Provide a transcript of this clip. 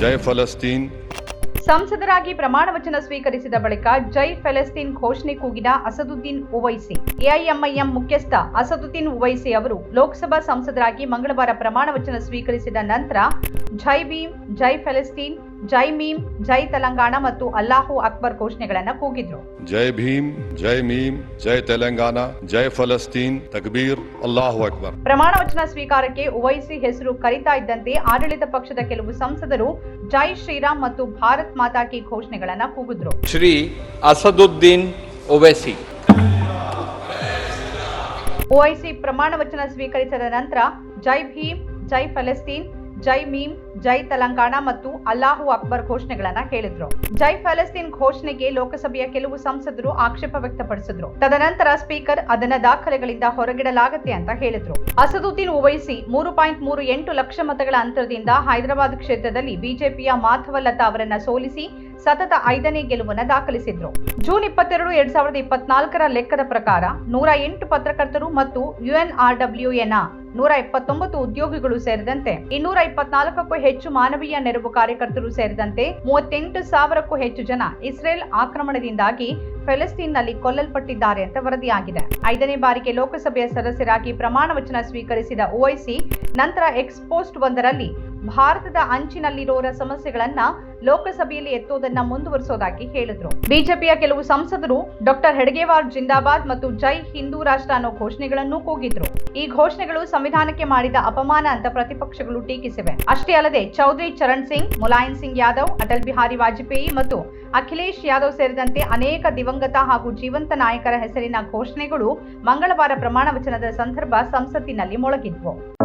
ಜೈ ಫಲಸ್ತೀನ್. ಸಂಸದರಾಗಿ ಪ್ರಮಾಣ ವಚನ ಸ್ವೀಕರಿಸಿದ ಬಳಿಕ ಜೈ ಫೆಲೆಸ್ತೀನ್ ಘೋಷಣೆ ಕೂಗಿದ ಅಸದುದ್ದೀನ್ ಉವೈಸಿ. ಎಐಎಂಐಎಂ ಮುಖ್ಯಸ್ಥ ಅಸದುದ್ದೀನ್ ಉವೈಸಿ ಅವರು ಲೋಕಸಭಾ ಸಂಸದರಾಗಿ ಮಂಗಳವಾರ ಪ್ರಮಾಣ ವಚನ ಸ್ವೀಕರಿಸಿದ ನಂತರ ಜೈ ಭೀಮ್, ಜೈ ಫೆಲೆಸ್ತೀನ್ ಜೈ ಮೀಮ್ ಜೈ ತೆಲಂಗಾಣ ಮತ್ತು ಅಲ್ಲಾಹು ಅಕ್ಬರ್ ಘೋಷಣೆಗಳನ್ನ ಕೂಗಿದ್ರು. ಜೈ ಭೀಮ್ ಜೈ ಮೀಮ್ ಜೈ ತೆಲಂಗಾಣ ಜೈ ಫಲಸ್ತೀನ್ ತಕ್ಬೀರ್ ಅಲ್ಲಾಹು ಅಕ್ಬರ್. ಪ್ರಮಾಣ ವಚನ ಸ್ವೀಕಾರಕ್ಕೆ ಓವೈಸಿ ಹೆಸರು ಕರೀತಾ ಇದ್ದಂತೆ ಆಡಳಿತ ಪಕ್ಷದ ಕೆಲವು ಸಂಸದರು ಜೈ ಶ್ರೀರಾಮ್ ಮತ್ತು ಭಾರತ್ ಮಾತಾ ಕಿ ಘೋಷಣೆಗಳನ್ನ ಕೂಗಿದ್ರು. ಶ್ರೀ ಅಸದುದ್ದೀನ್ ಓವೈಸಿ ಓವೈಸಿ ಪ್ರಮಾಣ ವಚನ ಸ್ವೀಕರಿಸಿದ ನಂತರ ಜೈ ಭೀಮ್ ಜೈ ಫಲಸ್ತೀನ್ ಜೈ ಮೀಮ್, ಜೈ ತೆಲಂಗಾಣ ಮತ್ತು ಅಲ್ಲಾಹು ಅಕ್ಬರ್ ಘೋಷಣೆಗಳನ್ನ ಹೇಳಿದ್ರು. ಜೈ ಫಲಸ್ತೀನ್ ಘೋಷಣೆಗೆ ಲೋಕಸಭೆಯ ಕೆಲವು ಸಂಸದರು ಆಕ್ಷೇಪ ವ್ಯಕ್ತಪಡಿಸಿದ್ರು. ತದನಂತರ ಸ್ಪೀಕರ್ ಅದನ್ನ ದಾಖಲೆಗಳಿಂದ ಹೊರಗಿಡಲಾಗತ್ತೆ ಅಂತ ಹೇಳಿದ್ರು. ಅಸದುದ್ದೀನ್ ಓವೈಸಿ ಮೂರು ಪಾಯಿಂಟ್ ಮೂರು ಎಂಟು ಲಕ್ಷ ಮತಗಳ ಅಂತರದಿಂದ ಹೈದರಾಬಾದ್ ಕ್ಷೇತ್ರದಲ್ಲಿ ಬಿಜೆಪಿಯ ಮಾಧವಲತಾ ಅವರನ್ನ ಸೋಲಿಸಿ ಸತತ ಐದನೇ ಗೆಲುವನ್ನ ದಾಖಲಿಸಿದ್ರು. ಜೂನ್ ಇಪ್ಪತ್ತೆರಡು ಎರಡ್ ಸಾವಿರದ ಇಪ್ಪತ್ನಾಲ್ಕರ ಲೆಕ್ಕದ ಪ್ರಕಾರ ನೂರ ಎಂಟು ಪತ್ರಕರ್ತರು ಮತ್ತು ಯುಎನ್ಆರ್ಡಬ್ಲ್ಯೂಎನ ನೂರ ಇಪ್ಪತ್ತೊಂಬತ್ತು ಉದ್ಯೋಗಿಗಳು ಸೇರಿದಂತೆ ಇನ್ನೂರ ಇಪ್ಪತ್ನಾಲ್ಕಕ್ಕೂ ಹೆಚ್ಚು ಮಾನವೀಯ ನೆರವು ಕಾರ್ಯಕರ್ತರು ಸೇರಿದಂತೆ ಮೂವತ್ತೆಂಟು ಸಾವಿರಕ್ಕೂ ಹೆಚ್ಚು ಜನ ಇಸ್ರೇಲ್ ಆಕ್ರಮಣದಿಂದಾಗಿ ಫೆಲಸ್ತೀನ್ನಲ್ಲಿ ಕೊಲ್ಲಲ್ಪಟ್ಟಿದ್ದಾರೆ ಅಂತ ವರದಿಯಾಗಿದೆ. ಐದನೇ ಬಾರಿಗೆ ಲೋಕಸಭೆಯ ಸದಸ್ಯರಾಗಿ ಪ್ರಮಾಣ ವಚನ ಸ್ವೀಕರಿಸಿದ ಓಐಸಿ ನಂತರ ಎಕ್ಸ್ಪೋಸ್ಟ್ ಒಂದರಲ್ಲಿ ಭಾರತದ ಅಂಚಿನಲ್ಲಿರೋರ ಸಮಸ್ಯೆಗಳನ್ನ ಲೋಕಸಭೆಯಲ್ಲಿ ಎತ್ತೋದನ್ನ ಮುಂದುವರಿಸೋದಾಗಿ ಹೇಳಿದ್ರು. ಬಿಜೆಪಿಯ ಕೆಲವು ಸಂಸದರು ಡಾಕ್ಟರ್ ಹೆಡ್ಗೇವಾರ್ ಜಿಂದಾಬಾದ್ ಮತ್ತು ಜೈ ಹಿಂದೂ ರಾಷ್ಟ್ರ ಅನ್ನೋ ಘೋಷಣೆಗಳನ್ನು ಕೂಗಿದ್ರು. ಈ ಘೋಷಣೆಗಳು ಸಂವಿಧಾನಕ್ಕೆ ಮಾಡಿದ ಅಪಮಾನ ಅಂತ ಪ್ರತಿಪಕ್ಷಗಳು ಟೀಕಿಸಿವೆ. ಅಷ್ಟೇ ಅಲ್ಲದೆ ಚೌಧರಿ ಚರಣ್ ಸಿಂಗ್, ಮುಲಾಯಂ ಸಿಂಗ್ ಯಾದವ್, ಅಟಲ್ ಬಿಹಾರಿ ವಾಜಪೇಯಿ ಮತ್ತು ಅಖಿಲೇಶ್ ಯಾದವ್ ಸೇರಿದಂತೆ ಅನೇಕ ದಿವಂಗತ ಹಾಗೂ ಜೀವಂತ ನಾಯಕರ ಹೆಸರಿನ ಘೋಷಣೆಗಳು ಮಂಗಳವಾರ ಪ್ರಮಾಣ ವಚನದ ಸಂದರ್ಭ ಸಂಸತ್ತಿನಲ್ಲಿ ಮೊಳಗಿದ್ವು.